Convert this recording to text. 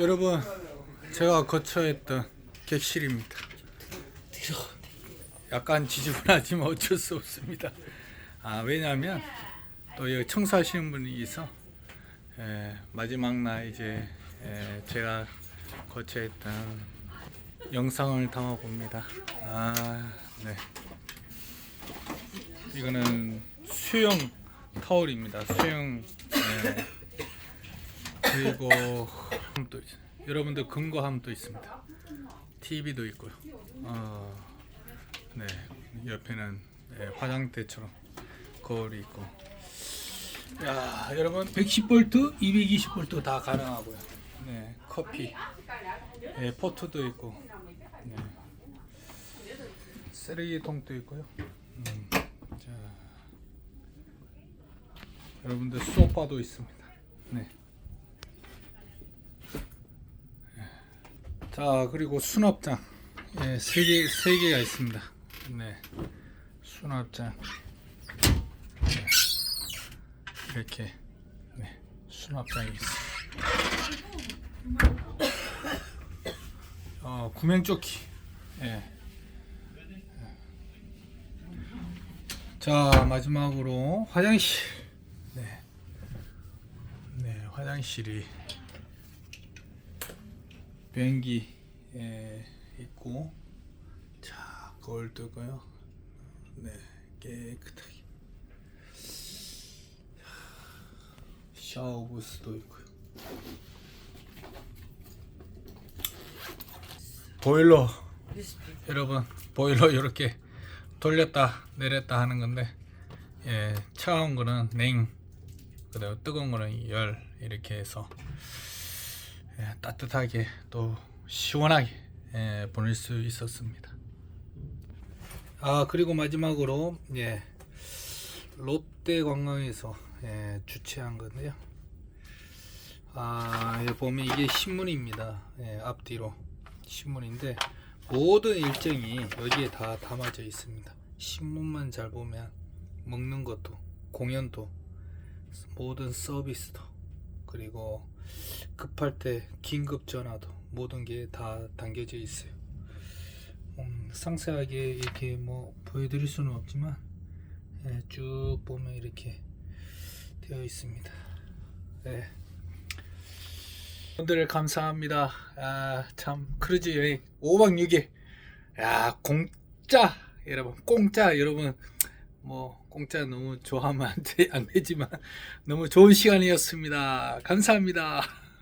여러분 제가 거처했던 객실입니다. 약간 지저분하지만 어쩔 수 없습니다. 아 왜냐하면 또 여기 청소하시는 분이 있어 에, 마지막 날 이제 에, 제가 거처했던 영상을 담아 봅니다. 아 네. 이거는 수영 타월입니다. 수영 에, 그리고 함도 있- 여러분들 금고함도 있습니다. TV도 있고요. 어, 네 옆에는 네, 화장대처럼 거울이 있고. 야 여러분 110V, 220V 다 가능하고요. 네 커피, 네, 포트도 있고, 네. 쓰레기통도 있고요. 음, 자 여러분들 소파도 있습니다. 네. 자 그리고 수납장 예, 세 개, 세 개가 있습니다. 네, 수납장 네. 이렇게 네, 수납장이 있습니다. 어, 구명조끼 예. 자 마지막으로 화장실 네, 네 화장실이 비행기 에 있고 자 거울 뜨고요. 네 깨끗하게. 샤워 부스도 있고요. 보일러. 여러분 보일러 이렇게 돌렸다 내렸다 하는 건데 예 차가운 거는 냉 그리고 뜨거운 거는 열 이렇게 해서 예, 따뜻하게 또 시원하게 예, 보낼 수 있었습니다. 아 그리고 마지막으로 예, 롯데 관광에서 예, 주최한 건데요. 아 여기 보면 이게 신문입니다. 예, 앞뒤로 신문인데 모든 일정이 여기에 다 담아져 있습니다. 신문만 잘 보면 먹는 것도 공연도 모든 서비스도 그리고 급할 때 긴급 전화도 모든 게 다 담겨져 있어요. 음, 상세하게 이렇게 뭐 보여드릴 수는 없지만 예, 쭉 보면 이렇게 되어 있습니다. 네. 분들 감사합니다. 아, 참 크루즈 여행 5박 6일. 야 공짜 여러분 공짜 여러분 뭐 공짜 너무 좋아하면 안, 되, 안 되지만 너무 좋은 시간이었습니다. 감사합니다.